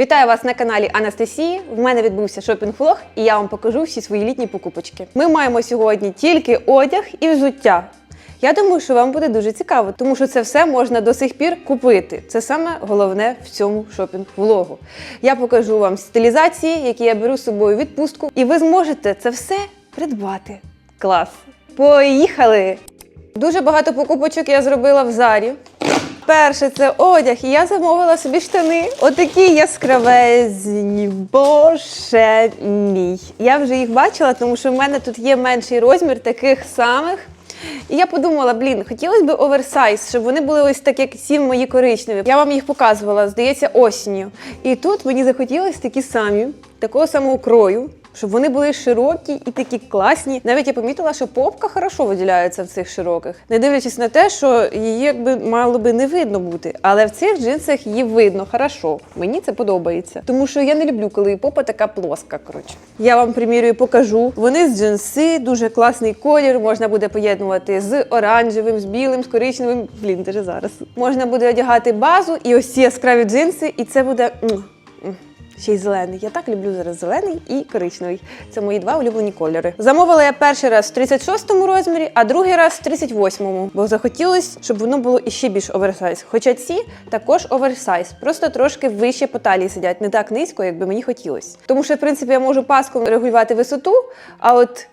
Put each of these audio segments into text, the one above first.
Вітаю вас на каналі Анастасії. В мене відбувся шопінг-влог, і я вам покажу всі свої літні покупочки. Ми маємо сьогодні тільки одяг і взуття. Я думаю, що вам буде дуже цікаво, тому що це все можна до сих пір купити. Це саме головне в цьому шопінг-влогу. Я покажу вам стилізації, які я беру з собою відпустку, і ви зможете це все придбати. Клас! Поїхали! Дуже багато покупочок я зробила в зарі. Перше це одяг, і я замовила собі штани. Отакі яскравезні. Боже мій. Я вже їх бачила, тому що в мене тут є менший розмір таких самих. І я подумала, блін, хотілося б оверсайз, щоб вони були ось так, як всі мої коричневі. Я вам їх показувала, здається, осінню. І тут мені захотілося такі самі, такого самого крою. Щоб вони були широкі і такі класні. Навіть я помітила, що попка хорошо виділяється в цих широких, не дивлячись на те, що її якби мало би не видно бути. Але в цих джинсах її видно хорошо. Мені це подобається. Тому що я не люблю, коли попа така плоска. Коротше, я вам примірюю, покажу. Вони з джинси, дуже класний колір. Можна буде поєднувати з оранжевим, з білим, з коричневим. Блін, даже зараз. Можна буде одягати базу і ось ці яскраві джинси, і це буде. Ще й зелений. Я так люблю зараз зелений і коричневий. Це мої два улюблені кольори. Замовила я перший раз в 36-му розмірі, а другий раз в 38-му, бо захотілося, щоб воно було іще більш оверсайз. Хоча ці також оверсайз, просто трошки вище по талії сидять, не так низько, як би мені хотілося. Тому що, в принципі, я можу паском регулювати висоту, а от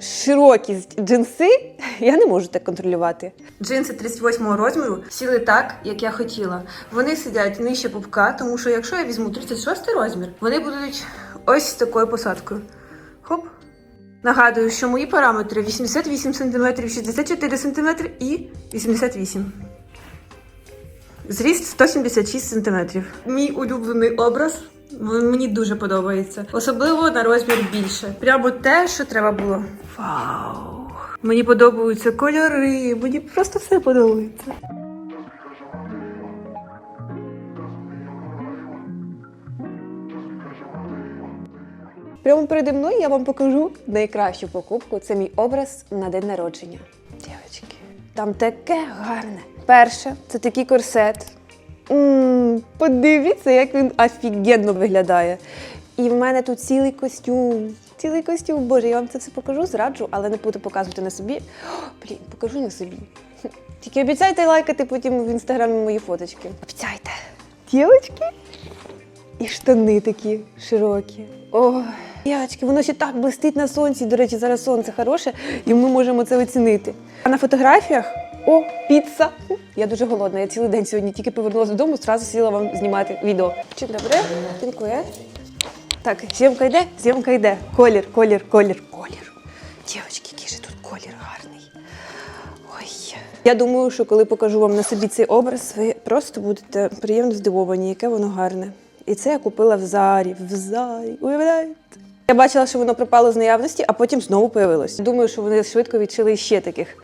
широкість джинси я не можу так контролювати. Джинси 38-го розміру сіли так, як я хотіла. Вони сидять нижче пупка, тому що якщо я візьму 36 розмір, вони будуть ось такою посадкою. Хоп. Нагадую, що мої параметри 88 см, 64 см і 88 Зріст 176 см. Мій улюблений образ. Мені дуже подобається. Особливо на розмір більше. Прямо те, що треба було. Вау! Мені подобаються кольори, мені просто все подобається. Прямо переді мною я вам покажу найкращу покупку. Це мій образ на день народження. Дівчатки, там таке гарне. Перше, це такий корсет. м подивіться, як він офігенно виглядає. І в мене тут цілий костюм. Цілий костюм. Боже, я вам це все покажу, зраджу, але не буду показувати на собі. Блін, покажу на собі. Тільки обіцяйте лайкати потім в інстаграмі мої фоточки. Обіцяйте. Дівчатки, і штани такі широкі. Ой, дівчатки, воно ще так блистить на сонці. До речі, зараз сонце хороше, і ми можемо це оцінити. А на фотографіях о, піца. Я дуже голодна. Я цілий день сьогодні тільки повернулася додому, зразу сіла вам знімати відео. Чи добре? Дякую. Так, зйомка йде, зйомка йде. Колір, колір, колір, колір. Дівчатки, який же тут колір гарний. Ой. Я думаю, що коли покажу вам на собі цей образ, ви просто будете приємно здивовані, яке воно гарне. І це я купила в зарі. В зарі. Уявляєте? Я бачила, що воно пропало з наявності, а потім знову появилось. Думаю, що вони швидко відшили ще таких.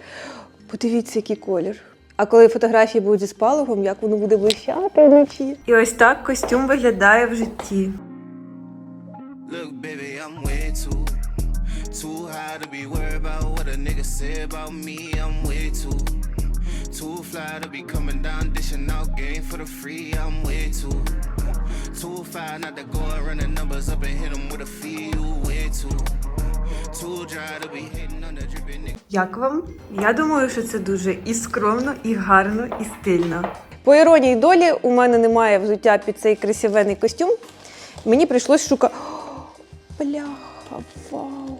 Подивіться, який колір. А коли фотографії будуть зі спалахом, як воно буде блищати вночі. І ось так костюм виглядає в житті. Too, fly to be coming down, dishing out game for the free. I'm way too, too fly not to go and run the numbers up and hit 'em with a fee. You way too, Як вам? Я думаю, що це дуже і скромно, і гарно, і стильно. По іронії долі, у мене немає взуття під цей красивенний костюм. Мені прийшлось шукати. Бляха, вау.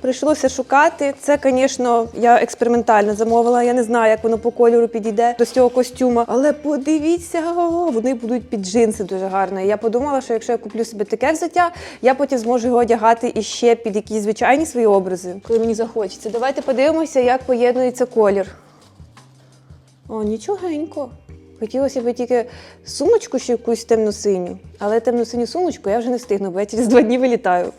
Прийшлося шукати. Це, звісно, я експериментально замовила. Я не знаю, як воно по кольору підійде до цього костюма. Але подивіться, вони будуть під джинси дуже гарно. І я подумала, що якщо я куплю собі таке взуття, я потім зможу його одягати іще під якісь звичайні свої образи, коли мені захочеться. Давайте подивимося, як поєднується колір. О, нічогенько. Хотілося б тільки сумочку ще якусь темно-синю, але темно-синю сумочку я вже не встигну, бо я через два дні вилітаю.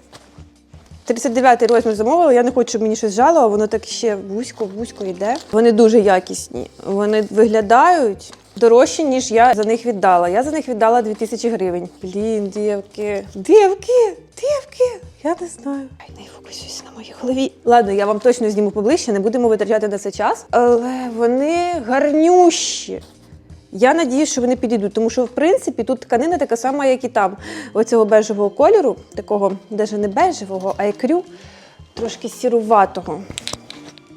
39 розмір замовила, я не хочу, мені щось жало, воно так ще вузько-вузько йде. Вони дуже якісні. Вони виглядають дорожче, ніж я за них віддала. Я за них віддала 2000 гривень. Блін, дівки, дівки, дівки, Я не знаю. Ай, не фокусуйся на моїй голові. Ладно, я вам точно зніму поближче, не будемо витрачати на це час. Але вони гарнющі. Я надію, що вони підійдуть, тому що в принципі тут тканина така сама, як і там. Оцього бежевого кольору, такого навіть не бежевого, а ікрю, трошки сіруватого.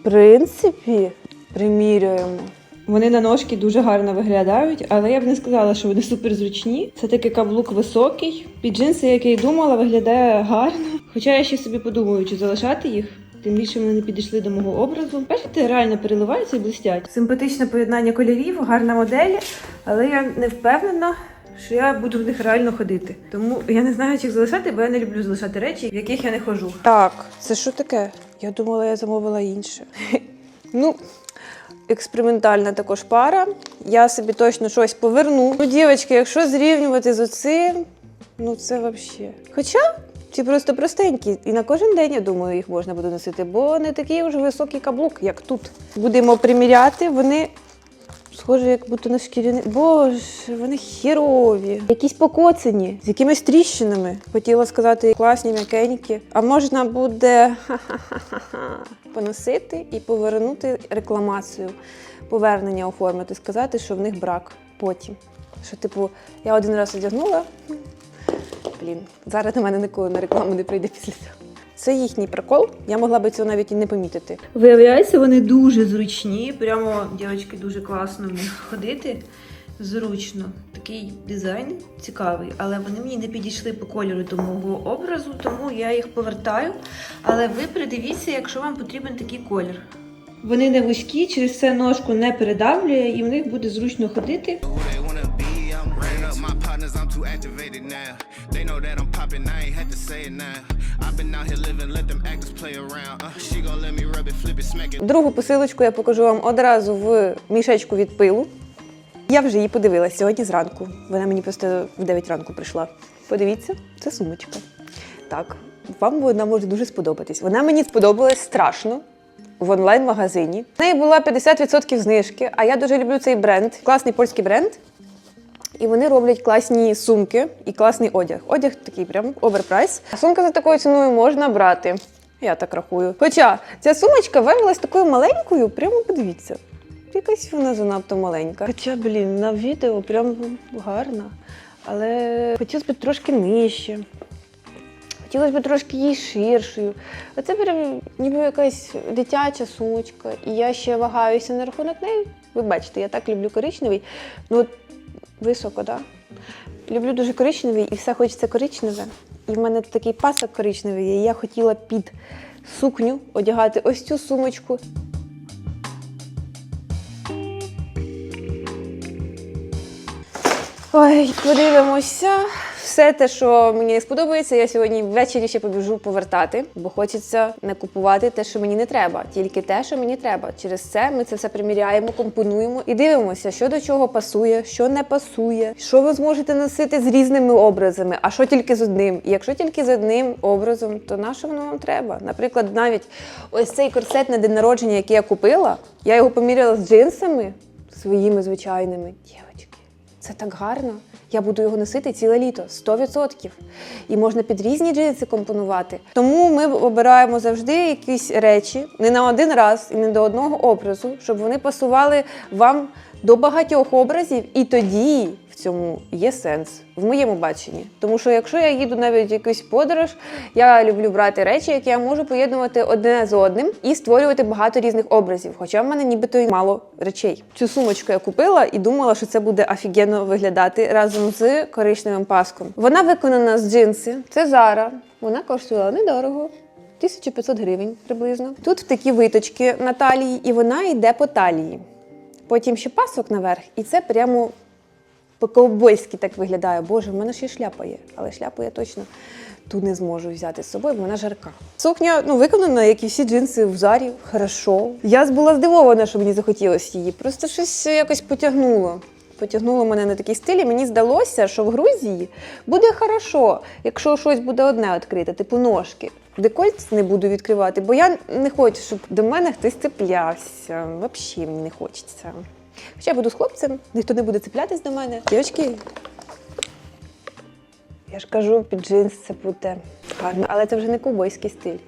В принципі, примірюємо. Вони на ножки дуже гарно виглядають, але я б не сказала, що вони суперзручні. Це такий каблук високий. Під джинси, як я й думала, виглядає гарно. Хоча я ще собі подумаю, чи залишати їх. Тим більше вони не підійшли до мого образу. Бачите, реально переливаються і блистять. Симпатичне поєднання кольорів, гарна модель, але я не впевнена, що я буду в них реально ходити. Тому я не знаю, чи їх залишати, бо я не люблю залишати речі, в яких я не ходжу. Так, це що таке? Я думала, я замовила інше. Ну, експериментальна також пара. Я собі точно щось поверну. Ну, дівчатки, якщо зрівнювати з оцим, ну це взагалі. Хоча ці просто простенькі, і на кожен день, я думаю, їх можна буде носити, бо не такий вже високий каблук, як тут. Будемо приміряти, вони. Схоже, як будто на шкіряні. Боже, вони хірові. Якісь покоцані, з якимись тріщинами. Хотіла сказати, класні, м'якенькі. А можна буде поносити і повернути рекламацію, повернення оформити, сказати, що в них брак потім. Що, типу, я один раз одягнула. Блін, зараз на мене ніколи на рекламу не прийде після цього. Це їхній прикол. Я могла би цього навіть і не помітити. Виявляється, вони дуже зручні. Прямо дівчатки дуже класно в них ходити. Зручно. Такий дизайн цікавий, але вони мені не підійшли по кольору до мого образу, тому я їх повертаю. Але ви придивіться, якщо вам потрібен такий колір. Вони не вузькі, через це ножку не передавлює, і в них буде зручно ходити. My partners, I'm too activated now. They know that I'm popping, I ain't had to say it now. I've been out here living, let them actors play around. Uh, she gon' let me rub it, flip it, smack it. Другу посилочку я покажу вам одразу в мішечку від пилу. Я вже її подивилась сьогодні зранку. Вона мені просто в 9 ранку прийшла. Подивіться, це сумочка. Так, вам вона може дуже сподобатись. Вона мені сподобалась страшно. В онлайн-магазині. В неї була 50% знижки, а я дуже люблю цей бренд. Класний польський бренд. І вони роблять класні сумки і класний одяг. Одяг такий прям оверпрайс. А сумка за такою ціною можна брати. Я так рахую. Хоча ця сумочка виявилась такою маленькою, прямо подивіться. Якась вона занадто маленька. Хоча, блін, на відео прям гарна. Але хотілося б трошки нижче. Хотілося б трошки її ширшою. А це прям ніби якась дитяча сумочка. І я ще вагаюся на рахунок неї. Ви бачите, я так люблю коричневий. Ну, високо? Да? Люблю дуже коричневий і все хочеться коричневе. І в мене такий пасок коричневий, і я хотіла під сукню одягати ось цю сумочку. Ой, подивимося. Все те, що мені не сподобається, я сьогодні ввечері ще побіжу повертати, бо хочеться не купувати те, що мені не треба, тільки те, що мені треба. Через це ми це все приміряємо, компонуємо і дивимося, що до чого пасує, що не пасує, що ви зможете носити з різними образами, а що тільки з одним. І якщо тільки з одним образом, то на що воно вам треба? Наприклад, навіть ось цей корсет на день народження, який я купила, я його поміряла з джинсами своїми звичайними. Дівчатки, це так гарно. Я буду його носити ціле літо 100%. І можна під різні джинси компонувати. Тому ми обираємо завжди якісь речі не на один раз і не до одного образу, щоб вони пасували вам до багатьох образів, і тоді в цьому є сенс в моєму баченні. Тому що якщо я їду навіть в якусь подорож, я люблю брати речі, які я можу поєднувати одне з одним і створювати багато різних образів. Хоча в мене нібито й мало речей. Цю сумочку я купила і думала, що це буде офігенно виглядати разом з коричневим паском. Вона виконана з джинси. Це Зара. Вона коштувала недорого. 1500 гривень приблизно. Тут такі виточки на талії, і вона йде по талії. Потім ще пасок наверх, і це прямо по-ковбойськи так виглядає. Боже, в мене ще й шляпа є, але шляпу я точно ту не зможу взяти з собою, бо вона жарка. Сукня ну, виконана, як і всі джинси в зарі, хорошо. Я була здивована, що мені захотілося її. Просто щось якось потягнуло. Потягнуло мене на такий стиль, і мені здалося, що в Грузії буде хорошо, якщо щось буде одне відкрите, типу ножки. Декольт не буду відкривати, бо я не хочу, щоб до мене хтось цеплявся. Взагалі мені не хочеться. Хоча я буду з хлопцем, ніхто не буде цеплятись до мене. Дівчатки, Я ж кажу, під джинс це буде гарно, але це вже не ковбойський стиль,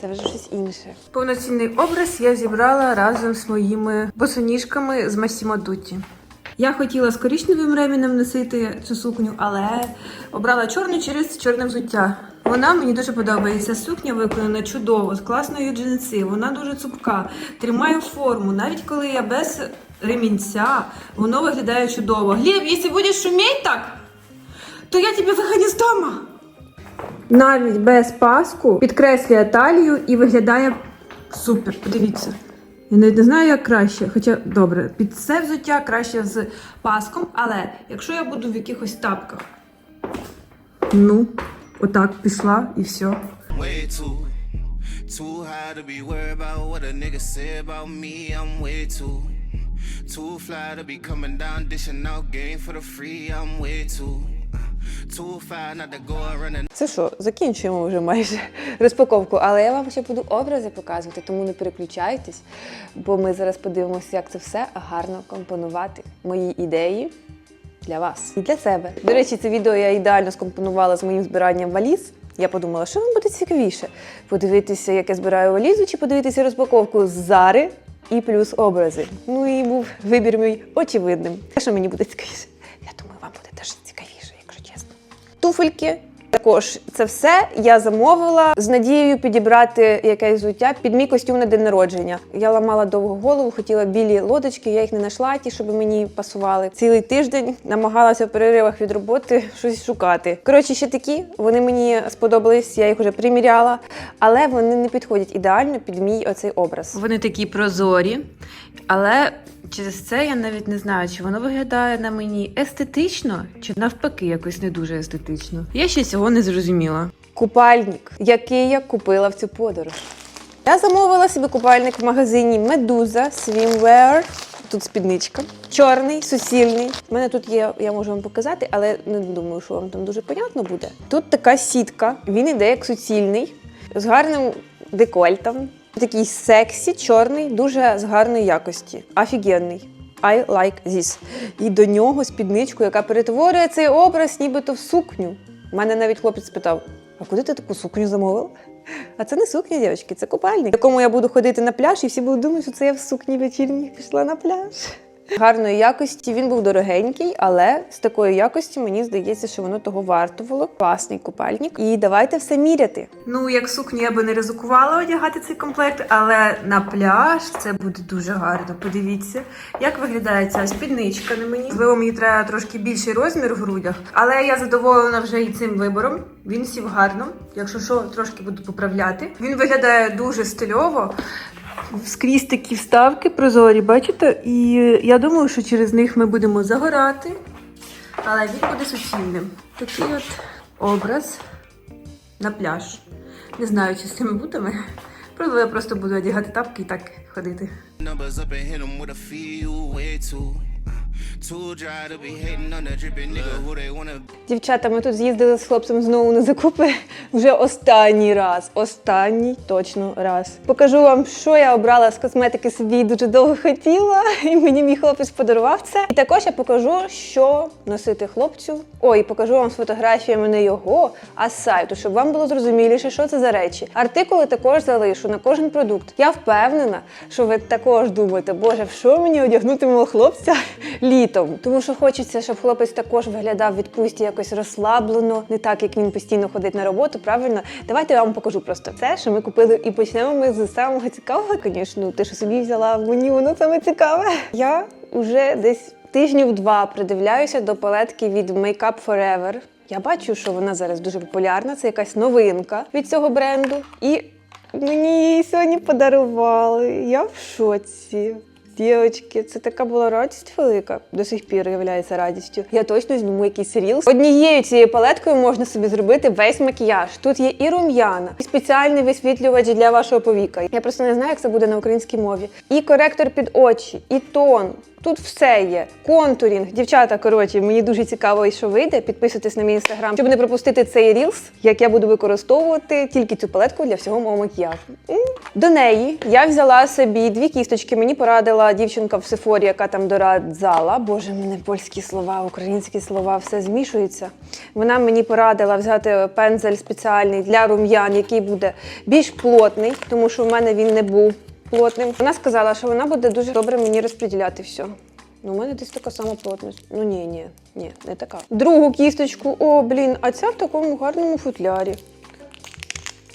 це вже щось інше. Повноцінний образ я зібрала разом з моїми босоніжками з Масімо Дутті. Я хотіла з коричневим ремінем носити цю сукню, але обрала чорну через чорне взуття. Вона мені дуже подобається. Сукня виконана чудово, з класною джинси. Вона дуже цупка, тримає форму. Навіть коли я без ремінця, воно виглядає чудово. Глеб, якщо будеш шуметь так, то я тебе виганю з дома. Навіть без паску підкреслює талію і виглядає супер. Подивіться. Я навіть не знаю, як краще. Хоча добре, під це взуття краще з паском, але якщо я буду в якихось тапках, ну, отак пішла і все. Too, too high to be worried about what a nigga say about me. I'm way too, too fly to be coming down, dishing out game for the free. I'm way too, too fly not to go and Це що, закінчуємо вже майже розпаковку, але я вам ще буду образи показувати, тому не переключайтесь, бо ми зараз подивимося, як це все гарно компонувати. Мої ідеї для вас і для себе. До речі, це відео я ідеально скомпонувала з моїм збиранням валіз. Я подумала, що вам буде цікавіше подивитися, як я збираю валізу, чи подивитися розпаковку з Зари і плюс образи. Ну і був вибір мій очевидним. Те, що мені буде цікавіше. Я думаю, вам буде теж цікавіше, якщо чесно. Туфельки. Також це все я замовила з надією підібрати якесь взуття під мій костюм на день народження. Я ламала довго голову, хотіла білі лодочки, я їх не знайшла, ті, щоб мені пасували. Цілий тиждень намагалася в переривах від роботи щось шукати. Коротше, ще такі вони мені сподобались, я їх вже приміряла, але вони не підходять ідеально під мій оцей образ. Вони такі прозорі, але через це я навіть не знаю, чи воно виглядає на мені естетично, чи навпаки якось не дуже естетично. Я ще цього не зрозуміла. Купальник, який я купила в цю подорож. Я замовила собі купальник в магазині Медуза Swimwear. Тут спідничка. Чорний, суцільний. У мене тут є, я можу вам показати, але не думаю, що вам там дуже понятно буде. Тут така сітка, він іде як суцільний, з гарним декольтом. Такий сексі, чорний, дуже з гарної якості. Офігенний. I like this. І до нього спідничку, яка перетворює цей образ нібито в сукню. У мене навіть хлопець спитав: а куди ти таку сукню замовила? А це не сукня, дівчатки, це купальник, в якому я буду ходити на пляж, і всі будуть думати, що це я в сукні вечірній пішла на пляж. Гарної якості він був дорогенький, але з такої якості мені здається, що воно того варто було. Класний купальник. І давайте все міряти. Ну, як сукню я би не ризикувала одягати цей комплект, але на пляж це буде дуже гарно. Подивіться, як виглядає ця спідничка на мені. Можливо, мені треба трошки більший розмір в грудях, але я задоволена вже і цим вибором. Він сів гарно. Якщо що, трошки буду поправляти. Він виглядає дуже стильово. Скрізь такі вставки прозорі, бачите? І я думаю, що через них ми будемо загорати, але він буде суцільним. Такий от образ на пляж. Не знаю, чи з цими бутами. Просто я просто буду одягати тапки і так ходити. Дівчата, ми тут з'їздили з хлопцем знову на закупи вже останній раз. Останній точно раз. Покажу вам, що я обрала з косметики собі дуже довго хотіла, і мені мій хлопець подарував це. І також я покажу, що носити хлопцю. Ой, покажу вам з фотографіями не його, а сайту, щоб вам було зрозуміліше, що це за речі. Артикули також залишу на кожен продукт. Я впевнена, що ви також думаєте, боже, в що мені одягнути мого хлопця літом? Тому що хочеться, щоб хлопець також виглядав відпустці якось розслаблено, не так як він постійно ходить на роботу. Правильно, давайте я вам покажу просто те, що ми купили, і почнемо ми з самого цікавого, звісно, те, що собі взяла мені, воно саме цікаве. Я вже десь тижнів два придивляюся до палетки від Makeup Forever. Я бачу, що вона зараз дуже популярна. Це якась новинка від цього бренду. І мені її сьогодні подарували. Я в шоці. Дівчатки, це така була радість велика. До сих пір являється радістю. Я точно зніму якийсь рілс. Однією цією палеткою можна собі зробити весь макіяж. Тут є і рум'яна, і спеціальний висвітлювач для вашого повіка. Я просто не знаю, як це буде на українській мові. І коректор під очі, і тон. Тут все є. Контурінг. Дівчата, коротше, мені дуже цікаво, що вийде. Підписуйтесь на мій інстаграм, щоб не пропустити цей рілс, як я буду використовувати тільки цю палетку для всього мого макіяжу. До неї я взяла собі дві кісточки. Мені порадила дівчинка в Сефорі, яка там дорадзала. Боже, мене польські слова, українські слова, все змішується. Вона мені порадила взяти пензель спеціальний для рум'ян, який буде більш плотний, тому що в мене він не був плотним. Вона сказала, що вона буде дуже добре мені розподіляти все. Ну, у мене десь така сама плотність. Ну ні, ні, ні, не така. Другу кісточку, о, блін, а ця в такому гарному футлярі.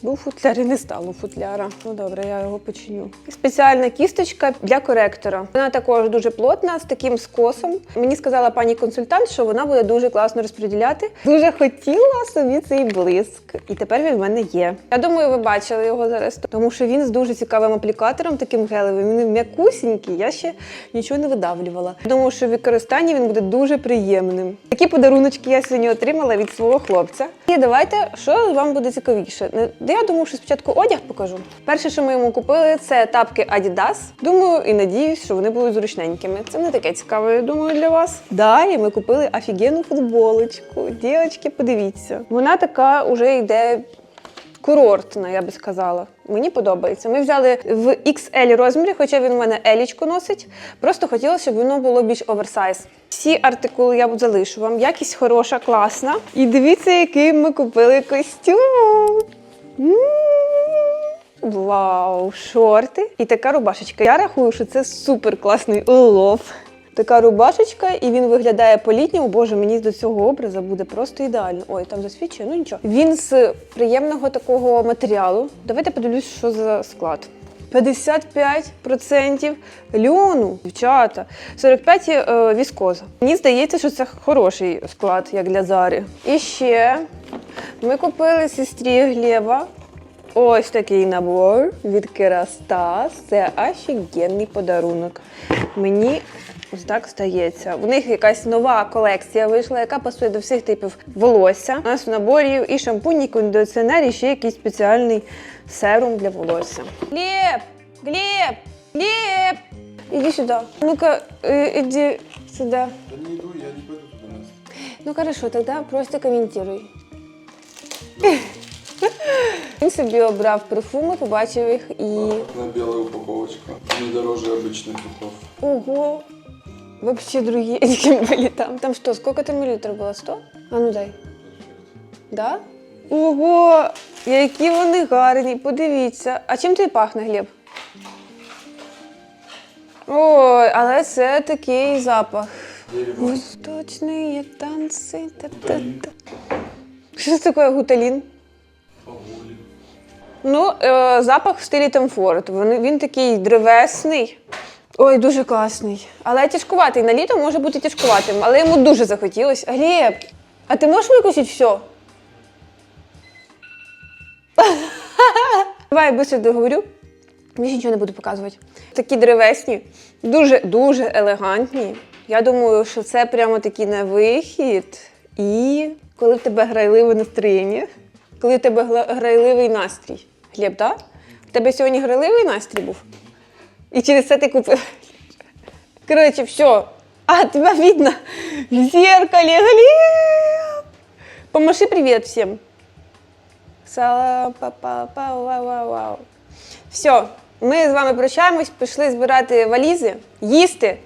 Був футляр і не стало футляра. Ну добре, я його починю. Спеціальна кісточка для коректора. Вона також дуже плотна, з таким скосом. Мені сказала пані консультант, що вона буде дуже класно розподіляти. Дуже хотіла собі цей блиск, і тепер він в мене є. Я думаю, ви бачили його зараз, тому що він з дуже цікавим аплікатором, таким гелевим. Він м'якусінький. Я ще нічого не видавлювала. Думаю, що в використанні він буде дуже приємним. Такі подаруночки я сьогодні отримала від свого хлопця. І давайте, що вам буде цікавіше. Я думаю, що спочатку одяг покажу. Перше, що ми йому купили, це тапки Adidas. Думаю і надіюсь, що вони будуть зручненькими. Це не таке цікаве, я думаю, для вас. Далі ми купили офігенну футболочку. Дівчатки, подивіться. Вона така вже йде курортна, я би сказала. Мені подобається. Ми взяли в XL розмірі, хоча він у мене елічку носить. Просто хотілося, щоб воно було більш оверсайз. Всі артикули я залишу вам. Якість хороша, класна. І дивіться, який ми купили костюм. Вау, шорти і така рубашечка. Я рахую, що це супер класний улов. Така рубашечка, і він виглядає по-літньому. Боже, мені до цього образу буде просто ідеально. Ой, там засвідчує, ну нічого. Він з приємного такого матеріалу. Давайте подивлюсь, що за склад. 55% льону, дівчата, 45% е, віскоза. Мені здається, що це хороший склад, як для Зари. І ще ми купили сестрі Глєва Ось такий набор від Керастас. Це офігенний подарунок. Мені ось так стається. У них якась нова колекція вийшла, яка пасує до всіх типів волосся. У нас в наборі і шампунь, і кондиціонер, і ще якийсь спеціальний серум для волосся. Глеб! Глеб! Глеб! Іди сюди. Ну-ка, э, іди сюди. Да не иду, я не пойду туда. Настя. Ну хорошо, тогда просто коментуй. Він собі обрав парфуми, побачив їх і. На белая упаковочка. Не дороже обычных духов. Ого! Вообще другие какие были там. Там что, сколько там миллилитров было? 100? А ну дай. Да? Ого! Які вони гарні, подивіться. А чим ти пахне, Глеб? Ой, але це такий запах. Дерево. Восточні танці. Що це таке гуталін? Ну, е, запах в стилі Ford. Він, він такий древесний. Ой, дуже класний. Але тяжкуватий. На літо може бути тяжкуватим, але йому дуже захотілося. Глеб, а ти можеш викусити все? Давай я швидко договорю. Більше нічого не буду показувати. Такі древесні, дуже дуже елегантні. Я думаю, що це прямо такий на вихід. І коли в тебе грайливе настроєння, коли в тебе грайливий настрій. Глеб, так? В тебе сьогодні грайливий настрій був? І через це ти купив. Коротше, все. А, тебя видно в зеркале, Глеб! Помаши привет всем. Все, ми з вами прощаємось, пішли збирати валізи, їсти.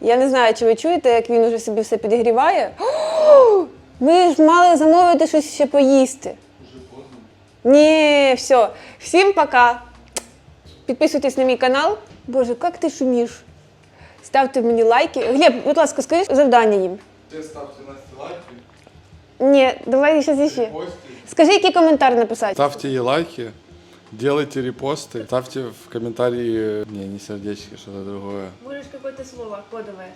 Я не знаю, чи ви чуєте, як він уже собі все підігріває. Ми ж мали замовити щось ще поїсти. Ні, все. Всім пока. Підписуйтесь на мій канал. Боже, як ти шумиш? Ставте мені лайки. Глеб, будь ласка, скажи завдання їм. Все ставьте Насте лайки, Ні, давай ще ще. посты. Скажи, який коментар написати. Ставьте ей лайки, делайте репосты, ставьте в комментарии, не, не сердечки, что-то другое. Можешь какое-то слово кодовое.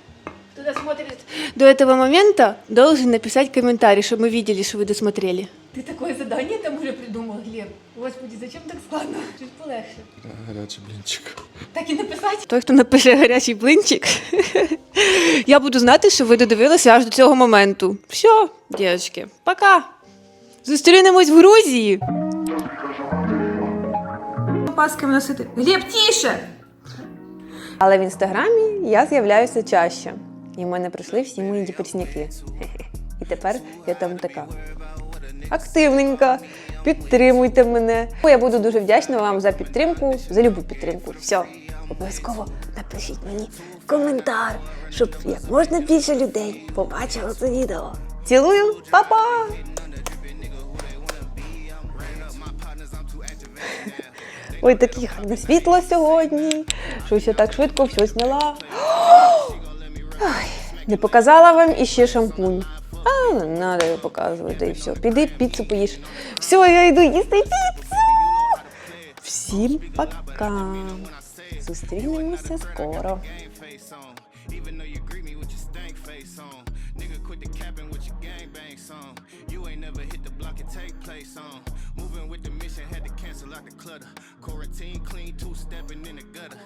Кто досмотрит до этого момента, должен написать комментарий, чтобы мы видели, что вы досмотрели. Ты такое задание там уже придумал, Глеб? Господи, зачем так складно? Чуть полегше. Горячий блинчик. Так і написати. Той, хто напише гарячий блинчик, я буду знати, що ви додивилися аж до цього моменту. Все, дівчатки, пока. Зустрінемось в Грузії. Паски вносити. Глеб, тише! Але в інстаграмі я з'являюся чаще. І в мене прийшли всі мої діперсняки. І тепер я там така активненька. Підтримуйте мене. Я буду дуже вдячна вам за підтримку, за любу підтримку. Все, обов'язково напишіть мені коментар, щоб як можна більше людей побачило це відео. Цілую, па-па! Ой, таке гарне світло сьогодні. Щось я так швидко все зняла. Ой, не показала вам іще шампунь. А, не треба його показувати і все. Піди піцу поїж. Все, я йду їсти піцу. Всім пока. Зустрінемося скоро. On. Moving with the mission, had to cancel out the clutter. Quarantine clean, two stepping in the gutter.